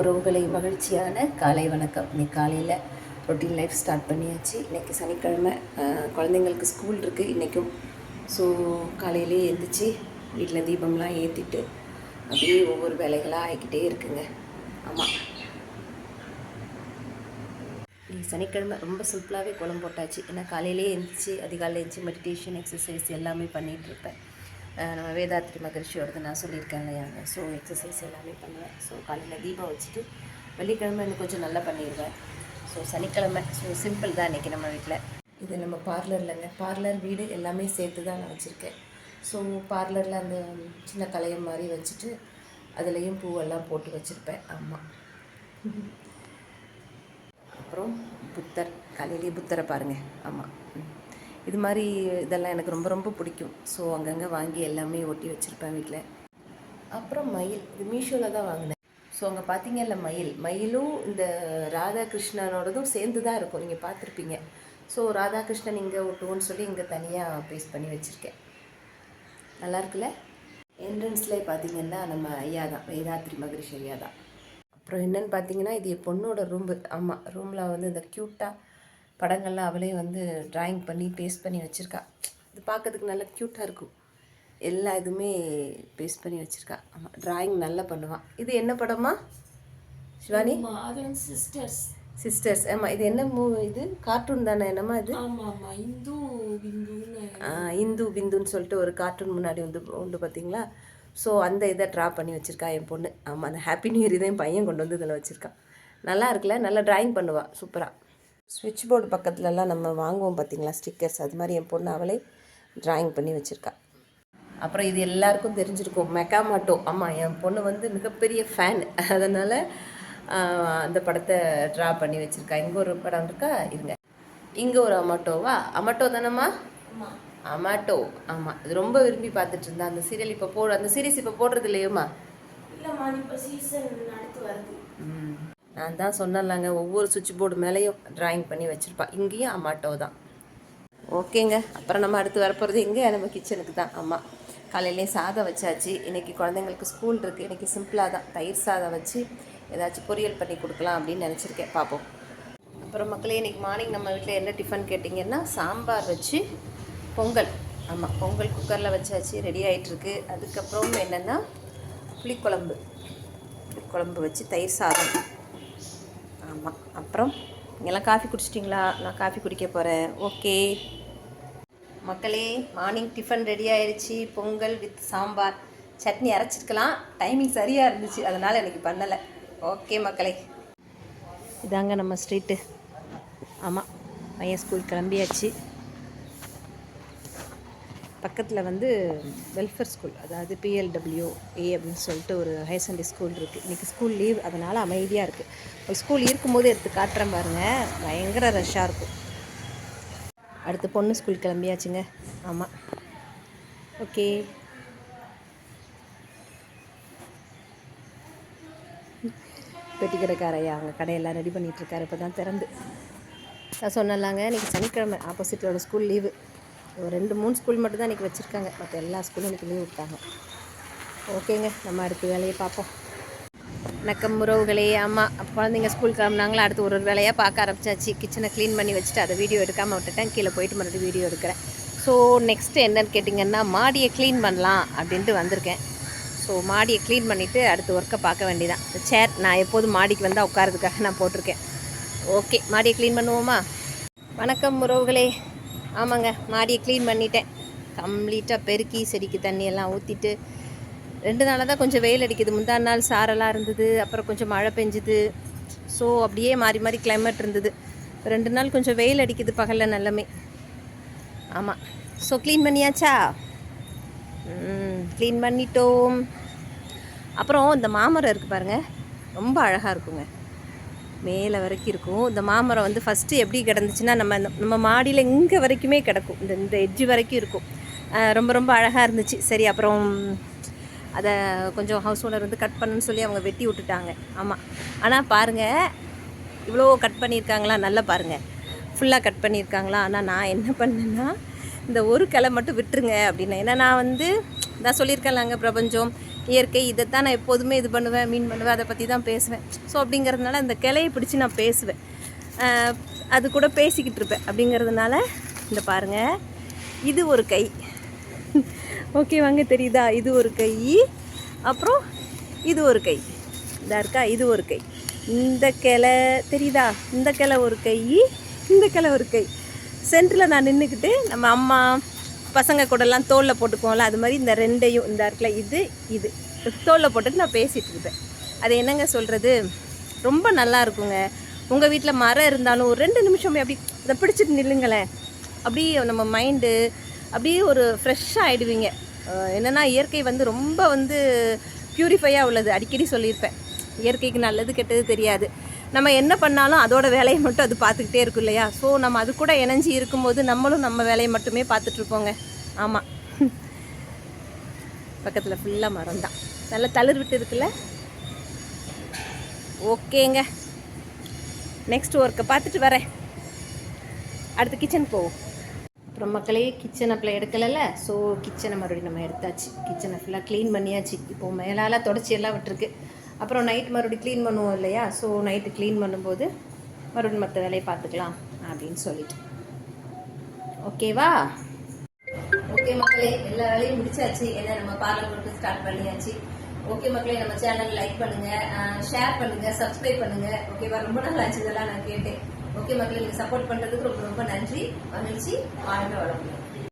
உறவுகளை மகிழ்ச்சியான காலை வணக்கம். இன்னைக்கு காலையில் ரொட்டீன் லைஃப் ஸ்டார்ட் பண்ணியாச்சு. இன்றைக்கி சனிக்கிழமை குழந்தைங்களுக்கு ஸ்கூல் இருக்குது இன்றைக்கும் ஸோ காலையிலே எழுந்திரிச்சு வீட்டில் தீபம்லாம் ஏற்றிட்டு அப்படியே ஒவ்வொரு வேலைகளாக ஆகிக்கிட்டே இருக்குங்க. ஆமாம் இன்னைக்கு சனிக்கிழமை ரொம்ப சிம்பிளாகவே குளம் போட்டாச்சு. ஏன்னா காலையிலே எழுந்திரிச்சு அதிகாலையில் எழுந்திரிச்சு மெடிடேஷன் எக்ஸசைஸ் எல்லாமே பண்ணிகிட்டு இருப்பேன். நம்ம வேதாத்ரி மகரிஷியோடது நான் சொல்லியிருக்கேன் இல்லையாங்க ஸோ எக்ஸசைஸ் எல்லாமே பண்ணுவேன். ஸோ காலையில் தீபம் வச்சுட்டு வெள்ளிக்கிழமை இன்னும் கொஞ்சம் நல்லா பண்ணிடுவேன். ஸோ சனிக்கிழமை ஸோ சிம்பிள் தான் இன்றைக்கி நம்ம வீட்டில் இது நம்ம பார்லர்லங்க பார்லர் வீடு எல்லாமே சேர்த்து தான் நான் வச்சுருக்கேன். ஸோ பார்லரில் அந்த சின்ன கலையம் மாதிரி வச்சுட்டு அதுலேயும் பூவெல்லாம் போட்டு வச்சுருப்பேன். ஆமாம் அப்புறம் புத்தர். காலையிலேயே புத்தரை பாருங்கள் ஆமாம் இது மாதிரி இதெல்லாம் எனக்கு ரொம்ப ரொம்ப பிடிக்கும். ஸோ அங்கங்கே வாங்கி எல்லாமே ஒட்டி வச்சுருப்பேன் வீட்டில் அப்புறம் மயில். இது மீஷோவில் தான் வாங்கினேன். ஸோ அங்கே பார்த்தீங்கல்ல மயில்? மயிலும் இந்த ராதாகிருஷ்ணனோடதும் சேர்ந்து தான் இருக்கும். நீங்கள் பார்த்துருப்பீங்க ஸோ ராதாகிருஷ்ணன் இங்கே ஒட்டுவோன்னு சொல்லி இங்கே தனியாக பேஸ்ட் பண்ணி வச்சுருக்கேன். நல்லா இருக்குல்ல? என்ட்ரன்ஸில் பார்த்தீங்கன்னா நம்ம ஐயா தான். வேதாத்ரி மகரிஷி ஐயா தான். அப்புறம் என்னென்னு பார்த்தீங்கன்னா இது என் பொண்ணோட ரூம்பு ஆமாம் ரூமில் வந்து இந்த க்யூட்டாக படங்கள்லாம் அவளே வந்து டிராயிங் பண்ணி பேஸ்ட் பண்ணி வச்சுருக்கா. இது பார்க்கறதுக்கு நல்லா க்யூட்டாக இருக்கும். எல்லா இதுவுமே பேஸ்ட் பண்ணி வச்சுருக்கா. ஆமாம் டிராயிங் நல்லா பண்ணுவாள் இது என்ன படமா? சிவானி? சிஸ்டர்ஸ் சிஸ்டர்ஸ் ஆமாம் இது என்ன மூ இது? கார்ட்டூன் தானே என்னம்மா இது? இந்து இந்து பிந்துன்னு சொல்லிட்டு ஒரு கார்ட்டூன் முன்னாடி வந்து உண்டு பார்த்தீங்களா ஸோ அந்த இதை ட்ரா பண்ணி வச்சுருக்கா என் பொண்ணு. ஆமாம் அந்த ஹாப்பி நியூ இயர் இதை என் பையன் கொண்டு வந்து இதில் வச்சுருக்கான் நல்லா இருக்குல்ல? நல்லா டிராயிங் பண்ணுவாள் சூப்பராக ஸ்விட்ச் போர்டு பக்கத்துலலாம் நம்ம வாங்குவோம் பார்த்தீங்களா? ஸ்டிக்கர்ஸ் அது மாதிரி என் பொண்ணு அவளே டிராயிங் பண்ணி வச்சுருக்கா. அப்புறம் இது எல்லாருக்கும் தெரிஞ்சிருக்கும். மெக்காமாட்டோ ஆமாம் என் பொண்ணு வந்து மிகப்பெரிய ஃபேன் அதனால் அந்த படத்தை ட்ரா பண்ணி வச்சுருக்கா. இங்கே ஒரு படம் இருக்கா? இருங்க. இங்கே ஒரு அமாட்டோவா அமாட்டோ தானம்மா? அமாட்டோ ஆமாம் இது ரொம்ப விரும்பி பார்த்துட்டு இருந்தா. அந்த சீரியல் இப்போ போடு அந்த சீரிஸ் இப்போ போடுறது இல்லையோம்மா? இல்லம்மா இப்ப சீசன் அடுத்து வருது. ம். நான் தான் சொன்னலாங்க ஒவ்வொரு சுவிட்ச் போர்டு மேலேயும் ட்ராயிங் பண்ணி வச்சுருப்பா. இங்கேயும் அமாட்டோ தான். ஓகேங்க அப்புறம் நம்ம அடுத்து வரப்போகிறது எங்கே நம்ம கிச்சனுக்கு தான். ஆமாம் காலையிலேயே சாதம் வச்சாச்சு. இன்றைக்கி குழந்தைங்களுக்கு ஸ்கூல் இருக்குது இன்றைக்கி சிம்பிளாக தான். தயிர் சாதம் வச்சு ஏதாச்சும் பொரியல் பண்ணி கொடுக்கலாம் அப்படின்னு நினச்சிருக்கேன். பார்ப்போம் அப்புறம் மக்களே இன்றைக்கி மார்னிங் நம்ம வீட்டில் என்ன டிஃபன் கேட்டிங்கன்னா சாம்பார் வச்சு பொங்கல். ஆமாம் பொங்கல் குக்கரில் வச்சாச்சு. ரெடி ஆகிட்டுருக்கு அதுக்கப்புறம் என்னென்னா புளிக்குழம்பு. புளிக்குழம்பு வச்சு தயிர் சாதம். ஆமாம் அப்புறம் நீங்கள்லாம் காஃபி குடிச்சிட்டிங்களா? நான் காஃபி குடிக்க போகிறேன் ஓகே. மக்களே மார்னிங் டிஃபன் ரெடி ஆயிடுச்சு பொங்கல் வித் சாம்பார். சட்னி அரைச்சிருக்கலாம். டைமிங் சரியாக இருந்துச்சு. அதனால் எனக்கு பண்ணலை. ஓகே மக்களே. இதாங்க நம்ம ஸ்ட்ரீட்டு ஆமாம் பையன் ஸ்கூல் கிளம்பியாச்சு. பக்கத்தில் வந்து வெல்ஃபேர் ஸ்கூல் அதாவது பிஎல்டபிள்யூ ஏ அப்படின்னு சொல்லிட்டு ஒரு ஹையர் செகண்டரி ஸ்கூல் இருக்குது இன்றைக்கி ஸ்கூல் லீவ் அதனால் அமைதியாக இருக்குது ஒரு ஸ்கூல் இருக்கும்போது எடுத்து காட்டுறேன் பாருங்கள் பயங்கர ரஷ்ஷாக இருக்கும். அடுத்து பொண்ணு ஸ்கூல் கிளம்பியாச்சுங்க. ஆமாம் ஓகே பெட்டிக்கடைக்காரையா அவங்க கடையெல்லாம் ரெடி பண்ணிகிட்ருக்காரு இப்போ தான் திறந்து. நான் சொன்னலாங்க இன்றைக்கி சனிக்கிழமை ஆப்போசிட்டோட ஸ்கூல் லீவு ஒரு ரெண்டு மூணு ஸ்கூல் மட்டும் தான் இன்றைக்கி வச்சுருக்காங்க. மற்ற எல்லா ஸ்கூலும் இன்றைக்கி லீவ் விட்டாங்க. ஓகேங்க நம்ம அடுத்த வேலையை பார்ப்போம். வணக்கம் உறவுகளே ஆமாம் அப்போ குழந்தைங்க ஸ்கூல் கிளம்புனாங்களா? அடுத்து ஒரு ஒரு வேலையாக பார்க்க ஆரம்பிச்சாச்சு. கிச்சனை க்ளீன் பண்ணி வச்சுட்டு அதை வீடியோ எடுக்காமல் விட்டுட்டேன். கீழே போயிட்டு மறுபடியும் வீடியோ எடுக்கிறேன். ஸோ நெக்ஸ்ட்டு என்னன்னு கேட்டிங்கன்னா மாடியை க்ளீன் பண்ணலாம் அப்படின்ட்டு வந்திருக்கேன். ஸோ மாடியை க்ளீன் பண்ணிவிட்டு அடுத்து ஒர்க்கை பார்க்க வேண்டியதான் சேர் நான் எப்போதும் மாடிக்கு வந்தால் உட்காரதுக்காக நான் போட்டிருக்கேன். ஓகே மாடியை க்ளீன் பண்ணுவோமா? வணக்கம் உறவுகளே. ஆமாங்க மாடியை க்ளீன் பண்ணிட்டேன். கம்ப்ளீட்டாக பெருக்கி செடிக்கு தண்ணி எல்லாம் ஊற்றிட்டு ரெண்டு நாளாக தான் கொஞ்சம் வெயில் அடிக்குது. முந்தா நாள் சாரெல்லாம் இருந்தது அப்புறம் கொஞ்சம் மழை பெஞ்சுது. ஸோ அப்படியே மாறி மாறி கிளைமேட் இருந்தது. ரெண்டு நாள் கொஞ்சம் வெயில் அடிக்குது பகலில் நல்லமே. ஆமாம் ஸோ க்ளீன் பண்ணியாச்சா? க்ளீன் பண்ணிட்டோம். அப்புறம் இந்த மாமரம் இருக்குது பாருங்கள் ரொம்ப அழகாக இருக்குங்க. மேலே வரைக்கும் இருக்கும். இந்த மாமரம் வந்து ஃபஸ்ட்டு எப்படி கிடந்துச்சுன்னா நம்ம நம்ம மாடியில் இங்கே வரைக்குமே கிடக்கும். இந்த இந்த எட்ஜு வரைக்கும் இருக்கும். ரொம்ப ரொம்ப அழகாக இருந்துச்சு. சரி அப்புறம் அதை கொஞ்சம் ஹவுஸ் ஓனர் வந்து கட் பண்ணுன்னு சொல்லி அவங்க வெட்டி விட்டுட்டாங்க. ஆமாம் ஆனால் பாருங்கள் இவ்வளோ கட் பண்ணியிருக்காங்களா? நல்லா பாருங்கள் ஃபுல்லாக கட் பண்ணியிருக்காங்களா? ஆனால் நான் என்ன பண்ணேன்னா இந்த ஒரு கிளை மட்டும் விட்டுருங்க அப்படின்னு ஏன்னா நான் வந்து நான் சொல்லியிருக்கேன்லாங்க பிரபஞ்சம். இயற்கை இதை தான் நான் எப்போதுமே இது பண்ணுவேன் மீன் பண்ணுவேன் அதை பற்றி தான் பேசுவேன். ஸோ அப்படிங்கிறதுனால அந்த கிளையை பிடிச்சி நான் பேசுவேன். அது கூட பேசிக்கிட்டு இருப்பேன். அப்படிங்கிறதுனால இந்த பாருங்கள் இது ஒரு கை. ஓகே வாங்க தெரியுதா? இது ஒரு கை. அப்புறம் இது ஒரு கை. இதாக இருக்கா? இது ஒரு கை. இந்த கிளை தெரியுதா? இந்த கிளை ஒரு கை. இந்த கிளை ஒரு கை. சென்டரில் நான் நின்றுக்கிட்டு நம்ம அம்மா பசங்க கூடலாம் தோலில் போட்டுக்குவோம்ல அது மாதிரி இந்த ரெண்டையும் இந்த இருக்குல்ல இது இது. தோலில் போட்டுட்டு நான் பேசிகிட்டு இருப்பேன். அது என்னங்க சொல்கிறது ரொம்ப நல்லா இருக்குங்க. உங்கள் வீட்டில் மரம் இருந்தாலும் ஒரு ரெண்டு நிமிஷமே அப்படி இதை பிடிச்சிட்டு நில்லுங்களேன். அப்படியே நம்ம மைண்டு அப்படியே ஒரு ஃப்ரெஷ்ஷாக ஆகிடுவீங்க என்னென்னா இயற்கை வந்து ரொம்ப வந்து ப்யூரிஃபையாக உள்ளது. அடிக்கடி சொல்லியிருப்பேன். இயற்கைக்கு நல்லது கெட்டது தெரியாது. நம்ம என்ன பண்ணாலும் அதோட வேலையை மட்டும் அது பார்த்துக்கிட்டே இருக்கும் இல்லையா? ஸோ நம்ம அது கூட இணைஞ்சி இருக்கும்போது நம்மளும் நம்ம வேலையை மட்டுமே பார்த்துட்ருப்போங்க ஆமாம் பக்கத்தில் ஃபுல்லாக மரம் தான். நல்லா தளிர் விட்டு இருக்குல்ல? ஓகேங்க. நெக்ஸ்ட் ஒர்க்கை பார்த்துட்டு வரேன். அடுத்து கிச்சன் போவோம். அப்புறம் மக்களே கிச்சன் அப்பில் எடுக்கலைல்ல? ஸோ கிச்சனை மறுபடியும் நம்ம எடுத்தாச்சு. கிச்சனை ஃபுல்லாக க்ளீன் பண்ணியாச்சு. இப்போ மேலால் தொடச்சி எல்லாம் விட்டுருக்கு. அப்புறம் நைட் மறுபடியும் க்ளீன் பண்ணுவோம் இல்லையா? ஸோ நைட்டு க்ளீன் பண்ணும்போது மறுபடியும் மற்ற வேலையை பார்த்துக்கலாம் அப்படின்னு சொல்லிட்டு. ஓகேவா ஓகே மக்களே எல்லா வேலையும் முடிச்சாச்சு. ஏன்னா நம்ம பார்லர் ஒர்க்கு ஸ்டார்ட் பண்ணியாச்சு. ஓகே மக்களே நம்ம சேனல் லைக் பண்ணுங்க ஷேர் பண்ணுங்க சப்ஸ்கிரைப் பண்ணுங்க. ஓகேவா ரொம்ப நாள் ஆச்சு இதெல்லாம் நான் கேட்டேன். ஓகே மக்களே நீங்க சப்போர்ட் பண்றதுக்கு ரொம்ப ரொம்ப நன்றி. மகிழ்ச்சி. வாழ்க வளமுடன்.